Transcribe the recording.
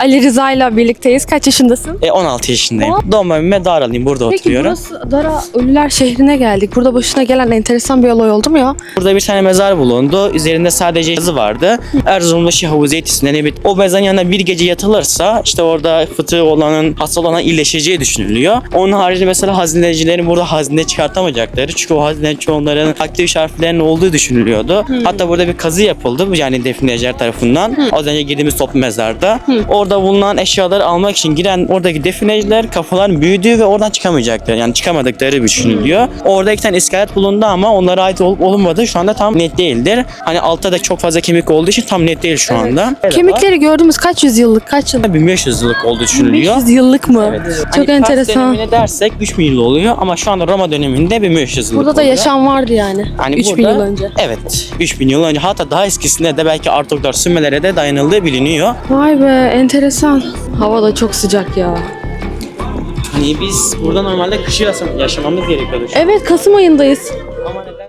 Ali Rıza ile birlikteyiz. Kaç yaşındasın? E, 16 yaşındayım. Doğma büyüme Daralıyım. Burada Peki oturuyorum. burası Dara Ölüler şehrine geldik. Burada başına gelen enteresan bir olay oldu mu ya? Burada bir tane mezar bulundu. Üzerinde sadece yazı vardı. Erzurumlu Şihavu Zeytisi'nden evet. O mezarın yanına bir gece yatılırsa işte orada fıtığı olanın, hasta olanın iyileşeceği düşünülüyor. Onun harici mesela hazinecilerin burada hazine çıkartamayacakları. Çünkü o hazine onların aktif harflerinin olduğu düşünülüyordu. Hatta burada bir kazı yapıldı. Yani defineciler tarafından. Az önce girdiğimiz toplu mezarda. Orada bulunan eşyaları almak için giren oradaki defineciler kafaların büyüdüğü ve oradan çıkamayacaklar. Yani çıkamadıkları düşünülüyor. Orada iki tane iskelet bulundu ama onlara ait olup olmadığı şu anda tam net değildir. Hani altta da çok fazla kemik olduğu için tam net değil şu anda. Kemikleri gördüğümüz kaç yüzyıllık, kaç yıllık? 1500 yıllık olduğu düşünülüyor. 500 yıllık mı? Çok Hani enteresan. dönemine dersek 3000 yıl oluyor ama şu anda Roma döneminde 1500 yıllık Burada da oluyor. yaşam vardı yani. Hani 3000 burada- yıl önce. Evet. 3000 yıl önce hatta daha eskisinde de belki Artoklar Sümelere de dayanıldığı biliniyor. Vay be enteresan. Hava da çok sıcak ya. Hani biz burada normalde kışı yaşam- yaşamamız gerekiyordu. Evet Kasım ayındayız. Ama neden?